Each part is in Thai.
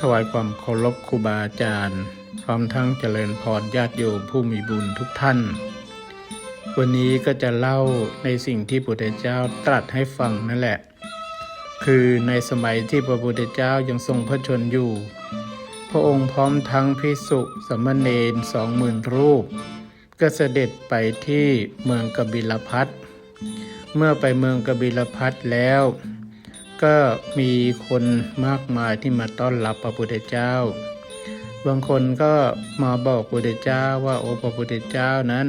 ถวายความเคารพครูบาอาจารย์ พร้อมทั้งเจริญพรญาติโยมผู้มีบุญทุกท่าน วันนี้ก็จะเล่าในสิ่งที่พระพุทธเจ้าตรัสให้ฟังนั่นแหละ คือในสมัยที่พระพุทธเจ้ายังทรงพระชนอยู่ พระองค์พร้อมทั้งพิสุสามเณรสองหมื่นรูป ก็เสด็จไปที่เมืองกบิลพัทเมื่อไปเมืองกบิลพัทแล้ว ก็มีคนมากมายที่มาต้อนรับพระพุทธเจ้า บางคนก็มาบอกพระพุทธเจ้าว่าโอ้พระพุทธเจ้านั้น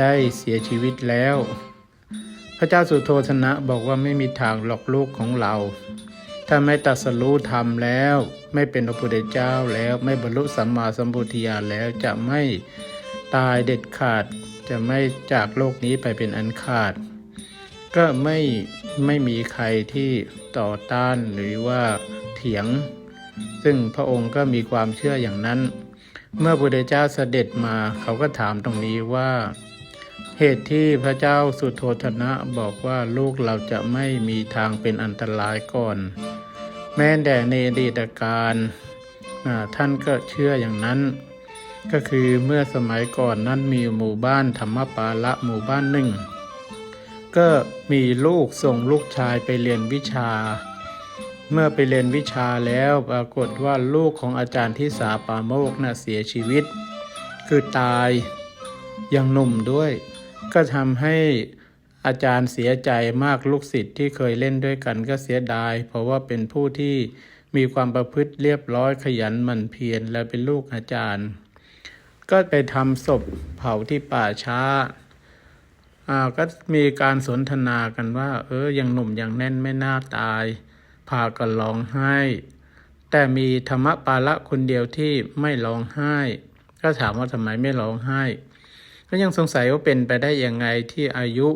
ได้เสียชีวิตแล้ว พระเจ้าสุโธธนะบอกว่าไม่มีทางหลอกลูกของเรา ถ้าไม่ตรัสรู้ธรรมแล้ว ไม่เป็นพระพุทธเจ้าแล้วไม่บรรลุสัมมาสัมพุทธญาณแล้วจะไม่ตายเด็ดขาดจะไม่จากโลกนี้ไปเป็นอันขาด ก็ไม่ไม่มีใครที่ต่อต้านหรือว่าเถียง ซึ่งพระองค์ก็มีความเชื่ออย่างนั้น เมื่อพระพุทธเจ้าเสด็จมาเขาก็ถามตรงนี้ว่า เหตุที่พระเจ้าสุโธธนะบอกว่าลูกเราจะไม่มีทางเป็นอันตรายก่อน แม้แต่ในอดีตการท่านก็เชื่ออย่างนั้น ก็คือเมื่อสมัยก่อนนั้นมีหมู่บ้านธรรมปาละหมู่บ้านหนึ่ง ก็มีลูกส่งลูกชายไปเรียนวิชา เมื่อไปเรียนวิชาแล้วปรากฏว่าลูกของอาจารย์ที่สาปาโมกน่ะเสียชีวิต คือตายยังหนุ่มด้วย ก็ทำให้อาจารย์เสียใจมากลูกศิษย์ที่เคยเล่นด้วยกันก็เสียดาย เพราะว่าเป็นผู้ที่มีความประพฤติเรียบร้อยขยันหมั่นเพียรและเป็นลูกอาจารย์ ก็ไปทำศพเผาที่ป่าช้า ก็มีการสนทนากันว่า เออยังหนุ่มยังแน่นไม่น่าตาย พากันร้องไห้ แต่มีธรรมปาละคนเดียวที่ไม่ร้องไห้ ก็ถามว่าทำไมไม่ร้องไห้ ก็ยังสงสัยว่าเป็นไปได้ยังไงที่อายุ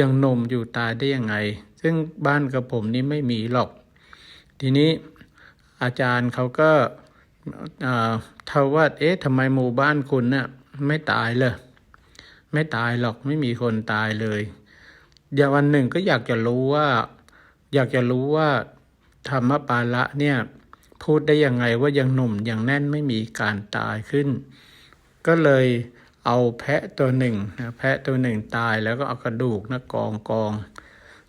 ยังหนุ่มอยู่ตายได้ยังไง ซึ่งบ้านกับผมนี่ไม่มีหรอก ทีนี้อาจารย์เขาก็อ่าเทาว่าเอ๊ะทำไมหมู่บ้านคุณน่ะไม่ตายเลย ไม่ตายหรอกไม่มีคนตายเลยเดี๋ยววันหนึ่งก็อยากจะรู้ว่า อยากจะรู้ว่าธรรมปาละเนี่ย พูดได้ยังไงว่ายังหนุ่มยังแน่นไม่มีการตายขึ้น ก็เลยเอาแพะตัวหนึ่งนะแพะตัวหนึ่งตายแล้วก็เอากระดูกนะกองกอง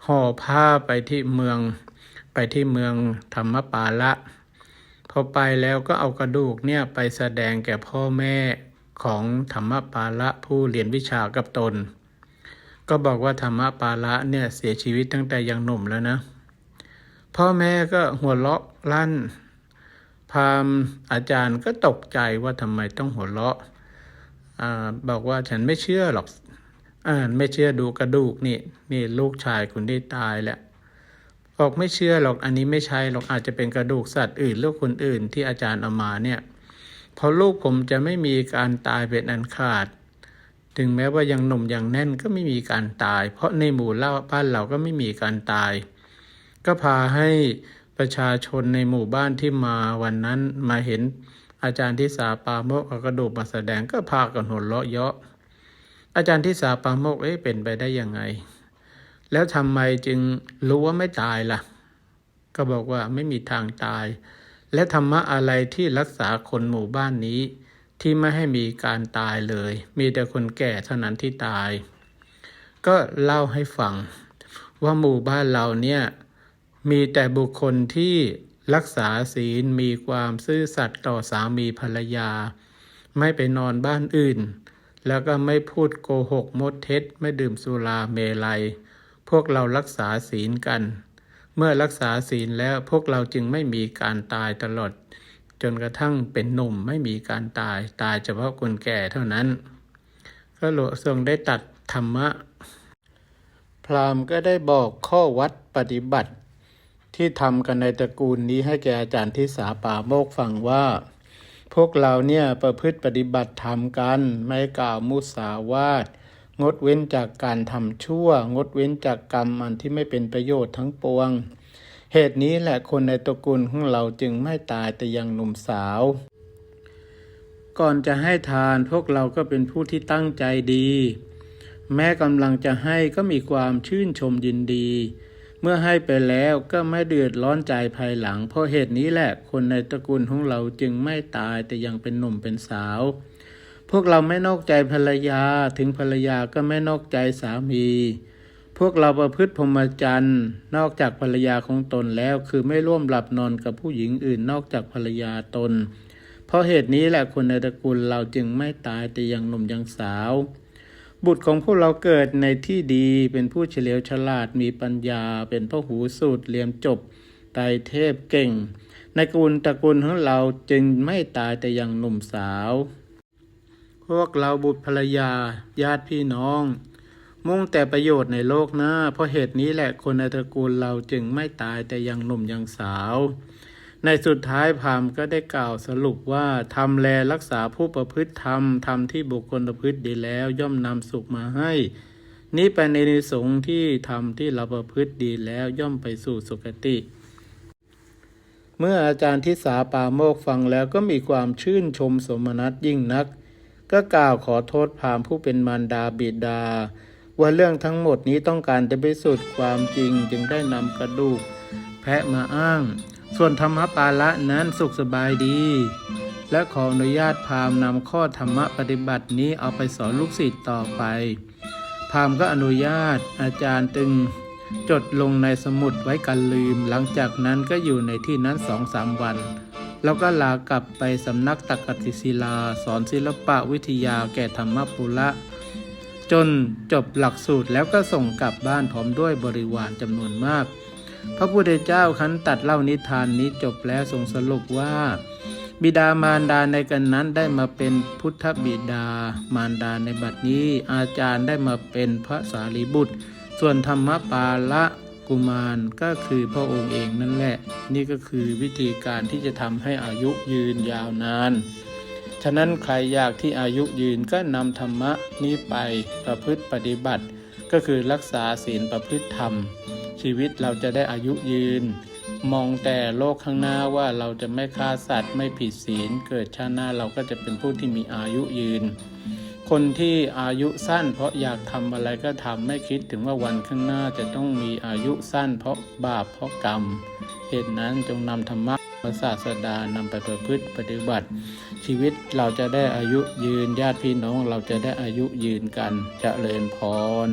ห่อผ้าไปที่เมือง ไปที่เมืองธรรมปาละพอไปแล้วก็เอากระดูกเนี่ยไปแสดงแก่พ่อแม่ ของธรรมปาละผู้เรียนวิชากับตน ก็บอกว่าธรรมปาละเนี่ยเสียชีวิตตั้งแต่ยังหนุ่มแล้วนะ พ่อแม่ก็หัวเราะลั่น พามอาจารย์ก็ตกใจว่าทำไมต้องหัวเราะอบอกว่าฉันไม่เชื่อหรอกอ่าไม่เชื่อดูกระดูกนี่นี่ลูกชายคุณที่ตายแหละบอกไม่เชื่อหรอกอันนี้ไม่ใช่หรอกอาจจะเป็นกระดูกสัตว์อื่นหรือคนอื่นที่อาจารย์เอามาเนี่ย เพราะลูกผมจะไม่มีการตายเป็นอันขาด ถึงแม้ว่ายังหนุ่มยังแน่นก็ไม่มีการตาย เพราะในหมู่เล่าบ้านเราก็ไม่มีการตาย ก็พาให้ประชาชนในหมู่บ้านที่มาวันนั้นมาเห็นอาจารย์ที่สาปาโมกเอากระดูกมาแสดงก็พากันหัวเราะเยาะ อาจารย์ที่สาปาโมกเอ๊ะเป็นไปได้ยังไง แล้วทำไมจึงรู้ว่าไม่ตายล่ะ ก็บอกว่าไม่มีทางตาย และธรรมะอะไรที่รักษาคนหมู่บ้านนี้ ที่ไม่ให้มีการตายเลย มีแต่คนแก่เท่านั้นที่ตาย ก็เล่าให้ฟัง ว่าหมู่บ้านเราเนี่ยมีแต่บุคคลที่รักษาศีลมีความซื่อสัตย์ต่อสามีภรรยา ไม่ไปนอนบ้านอื่น แล้วก็ไม่พูดโกหกมดเท็จ ไม่ดื่มสุราเมลัย พวกเรารักษาศีลกัน เมื่อรักษาศีลแล้วพวกเราจึงไม่มีการตายตลอด จนกระทั่งเป็นหนุ่มไม่มีการตายตายเฉพาะคนแก่เท่านั้น ก็หลวงทรงได้ตัดธรรมะ พราหมณ์ก็ได้บอกข้อวัดปฏิบัติ ที่ทำกันในตระกูลนี้ให้แก่อาจารย์ที่สาป่าโมกฟังว่า พวกเราเนี่ยประพฤติปฏิบัติธรรมกัน ไม่กล่าวมุสาวาท งดเว้นจากการทำชั่ว งดเว้นจากกรรมอันที่ไม่เป็นประโยชน์ทั้งปวง เหตุนี้แหละคนในตระกูลของเราจึงไม่ตายแต่ยังหนุ่มสาว ก่อนจะให้ทานพวกเราก็เป็นผู้ที่ตั้งใจดี แม้กำลังจะให้ก็มีความชื่นชมยินดี เมื่อให้ไปแล้วก็ไม่เดือดร้อนใจภายหลัง เพราะเหตุนี้แหละคนในตระกูลของเราจึงไม่ตายแต่ยังเป็นหนุ่มเป็นสาว พวกเราไม่นอกใจภรรยาถึงภรรยาก็ไม่นอกใจสามี พวกเราประพฤติพรหมจรรย์นอกจากภรรยาของตนแล้ว คือไม่ร่วมหลับนอนกับผู้หญิงอื่นนอกจากภรรยาตน เพราะเหตุนี้แหละคนในตระกูลเราจึงไม่ตายแต่ยังหนุ่มยังสาว บุตรของพวกเราเกิดในที่ดีเป็นผู้เฉลียวฉลาดมีปัญญา เป็นพระหูสูตรเรียมจบไตเทพเก่ง ในกูลตระกูลของเราจึงไม่ตายแต่ยังหนุ่มสาว พวกเราบุตรภรรยา ญาติพี่น้อง มุ่งแต่ประโยชน์ในโลกหน้า เพราะเหตุนี้แหละคนในตระกูลเราจึงไม่ตายแต่ยังหนุ่มยังสาว ในสุดท้ายพามก็ได้กล่าวสรุปว่าทำแลรักษาผู้ประพฤติธรรมทำที่บุคคลประพฤติดีแล้วย่อมนำสุขมาให้ นี้เป็นในสงที่ทำที่เราประพฤติดีแล้วย่อมไปสู่สุคติเมื่ออาจารย์ทิสาปาโมกฟังแล้วก็มีความชื่นชมสมนัตยิ่งนัก ก็กล่าวขอโทษพราหมณ์ผู้เป็นมารดาบิดา ว่าเรื่องทั้งหมดนี้ต้องการจะไปสุดความจริงจึงได้นำกระดูก แพะมาอ้าง ส่วนธรรมปาละนั้นสุขสบายดี และขออนุญาตพราหมณ์นำข้อธรรมปฏิบัตินี้เอาไปสอนลูกศิษย์ต่อไป พราหมณ์ก็อนุญาตอาจารย์ตึงจดลงในสมุดไว้กันลืม หลังจากนั้นก็อยู่ในที่นั้นสองสามวัน แล้วก็ลากลับไปสำนักตักกติศิลา สอนศิลปะวิทยาแก่ธรรมปุระ จนจบหลักสูตรแล้วก็ส่งกลับบ้านพร้อมด้วยบริวารจำนวนมาก พระพุทธเจ้าคันตัดเล่านิทานนี้จบแล้วทรงสรุปว่า บิดามารดาในกันนั้นได้มาเป็นพุทธบิดามารดาในบัดนี้ อาจารย์ได้มาเป็นพระสารีบุตร ส่วนธรรมปาละ กุมารก็คือพระองค์เองนั่นแหละ นี่ก็คือวิธีการที่จะทำให้อายุยืนยาวนาน ฉะนั้นใครอยากที่อายุยืนก็นำธรรมะนี้ไปประพฤติปฏิบัติ ก็คือรักษาศีลประพฤติธรรม ชีวิตเราจะได้อายุยืน มองแต่โลกข้างหน้าว่าเราจะไม่ฆ่าสัตว์ไม่ผิดศีล เกิดชาติหน้าเราก็จะเป็นผู้ที่มีอายุยืน คนที่อายุสั้น เพราะอยากทำอะไรก็ทำไม่คิดถึงว่าวันข้างหน้าจะต้องมีอายุสั้น เพราะบาปเพราะกรรม เหตุนั้นจงนำธรรมะพระศาสดานำไปประพฤติปฏิบัติ ชีวิตเราจะได้อายุยืนญาติพี่น้องเราจะได้อายุยืนกันเจริญพร